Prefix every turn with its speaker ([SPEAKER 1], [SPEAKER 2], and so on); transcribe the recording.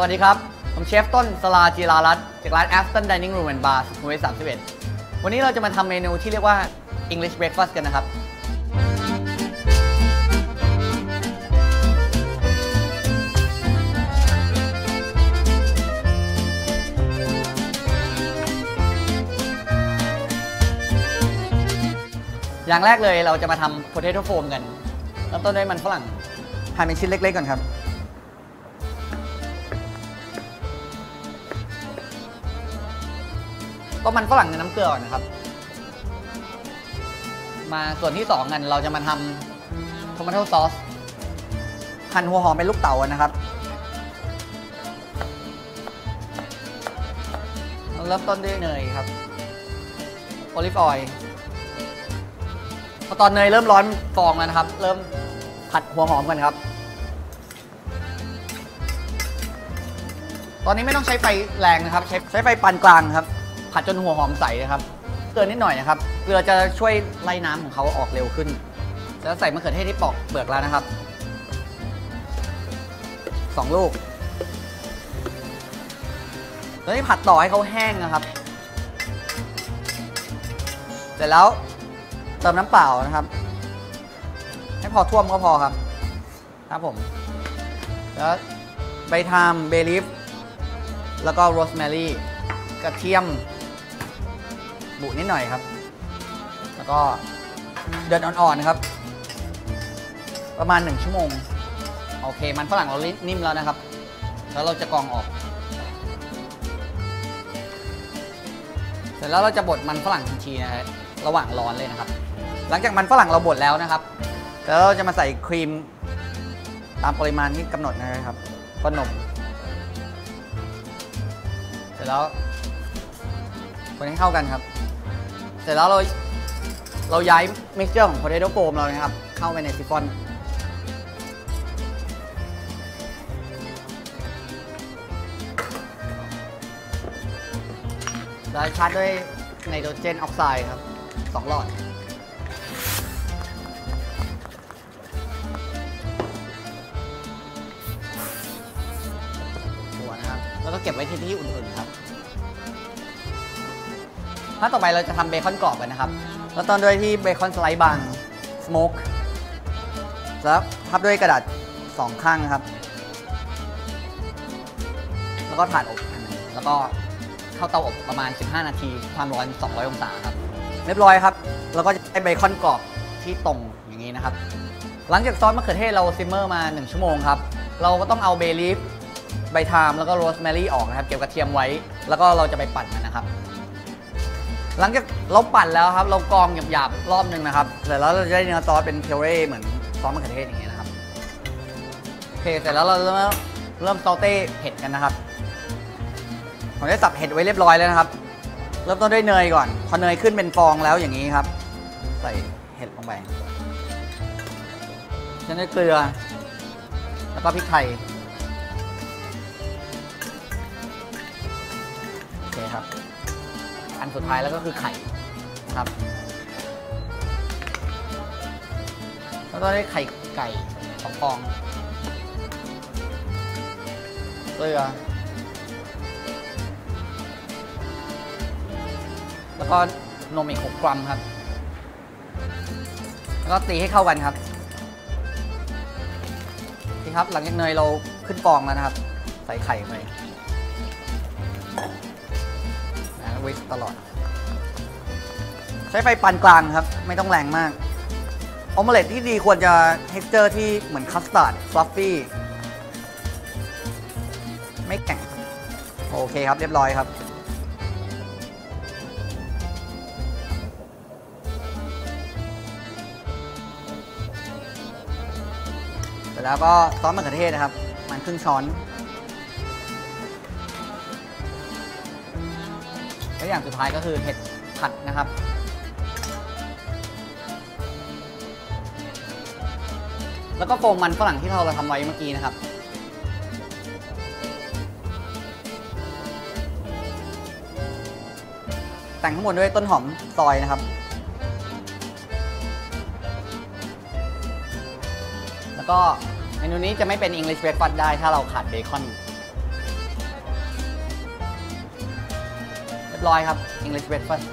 [SPEAKER 1] สวัสดีครับ ผมเชฟต้นสลาจีรารัตจากร้าน Aston Dining Room and Bar สุขุมวิท31 วันนี้เราจะมาทำเมนูที่เรียกว่า English Breakfast กันนะครับ อย่างแรกเลยเราจะมาทำ potato foam กันเริ่มต้นด้วยมันฝรั่งหั่นเป็นชิ้นเล็ก ๆ ก่อนครับ ก็มันฝรั่งในน้ำเกลือก่อนนะครับ มาส่วนที่สองกันเราจะมาทำ tomato sauce หั่นหัวหอมเป็นลูกเต๋านะครับเราเริ่มต้นด้วยเนยครับโอลิฟออยล์พอตอนเนยเริ่มร้อนฟองแล้วนะครับ เริ่มผัดหัวหอมกันครับ ตอนนี้ไม่ต้องใช้ไฟแรงนะครับ ใช้ใช้ไฟปานกลางครับ ผัดจนหัวหอมใสนะครับ เกลือนิดหน่อยนะครับ เกลือจะช่วยไล่น้ำของเขาออกเร็วขึ้นแล้วใส่มะเขือเทศที่ปอกเปลือกแล้วนะครับสองลูกแล้วนี่ผัดต่อให้เขาแห้งนะครับ เสร็จแล้วเติมน้ำเปล่านะครับ ให้พอท่วมก็พอครับ ครับผม แล้วใบทามเบลีฟแล้วก็โรสแมรี่กระเทียม บุนิดหน่อยครับ แล้วก็เดือดอ่อนๆครับ ประมาณ 1 ชั่วโมง โอเค มันฝรั่งเรานิ่มแล้วนะครับ แล้วเราจะกรองออก เสร็จแล้วเราจะบดมันฝรั่งทันทีนะฮะระหว่างร้อนเลยนะครับ หลังจากมันฝรั่งเราบดแล้วนะครับ แล้วเราจะมาใส่ครีมตามปริมาณที่กำหนดนะครับก็นม เสร็จแล้วคนให้เข้ากันครับ ร็จแล้วเราเราย้ายมิกเจอร์ของ potato foam เรานะครับ เข้าไปในซิฟอนแล้วชาร์จด้วยไนโตรเจนออกไซด์ครับสองหลอดหัวนะครับ แล้วก็เก็บไว้ที่ที่อุ่นๆครับ ถ้าต่อไปเราจะทำเบคอนกรอบกันนะครับ แล้วตอนด้วยที่เบคอนสไลด์บางสโมกแล้วทับด้วยกระดาษสองข้างนะครับ แล้วก็ถาดอบอันนึงแล้วก็เข้าเตาอบประมาณ 15 นาที ความร้อน 200 องศาครับ เรียบร้อยครับ แล้วก็จะได้เบคอนกรอบที่ตรงอย่างนี้นะครับ หลังจากซอสมะเขือเทศเราซิมเมอร์มา 1 ชั่วโมงครับ เราก็ต้องเอาเบลีฟใบทามแล้วก็โรสแมรี่ออกนะครับ เก็บกระเทียมไว้ แล้วก็เราจะไปปั่นมันนะครับ หลังจากเราปั่นแล้วครับ เรากรองหยาบๆรอบหนึ่งนะครับเสร็จแล้วเราจะได้เนื้อซอสเป็นเพเร่เหมือนซอสมะเขือเทศอย่างเงี้ยนะครับโอเคเสร็จแล้วเราเริ่มเริ่มซอเต้เห็ดกันนะครับผมได้สับเห็ดไว้เรียบร้อยแล้วนะครับ เริ่มต้นด้วยเนยก่อน พอเนยขึ้นเป็นฟองแล้วอย่างนี้ครับ ใส่เห็ดลงไปฉันได้เกลือ แล้วก็พริกไทย อันสุดท้ายแล้วก็คือไข่นะครับแล้วก็ได้ไข่ไก่สองฟองเกลือแล้วก็นมอีก6กรัมครับ แล้วก็ตีให้เข้ากันครับนี่ครับ หลังจากเนยเราขึ้นฟองแล้วนะครับ ใส่ไข่ไป วิสตลอด ใช้ไฟปานกลางครับ ไม่ต้องแรงมาก ออมเมล็ตที่ดีควรจะเท็กเจอร์ที่เหมือนคัสตาร์ดฟลัฟฟี่ไม่แข็ง โอเคครับเรียบร้อยครับเสร็จแล้วก็ซอสมะเขือเทศนะครับ มันครึ่งช้อน และอย่างสุดท้ายก็คือเห็ดผัดนะครับ แล้วก็โฟมมันฝรั่งที่เราทำไว้เมื่อกี้นะครับแต่งข้างบนด้วยต้นหอมซอยนะครับ แล้วก็เมนูนี้จะไม่เป็น English breakfast ได้ถ้าเราขาดเบคอน รียบร้อยครับ English breakfast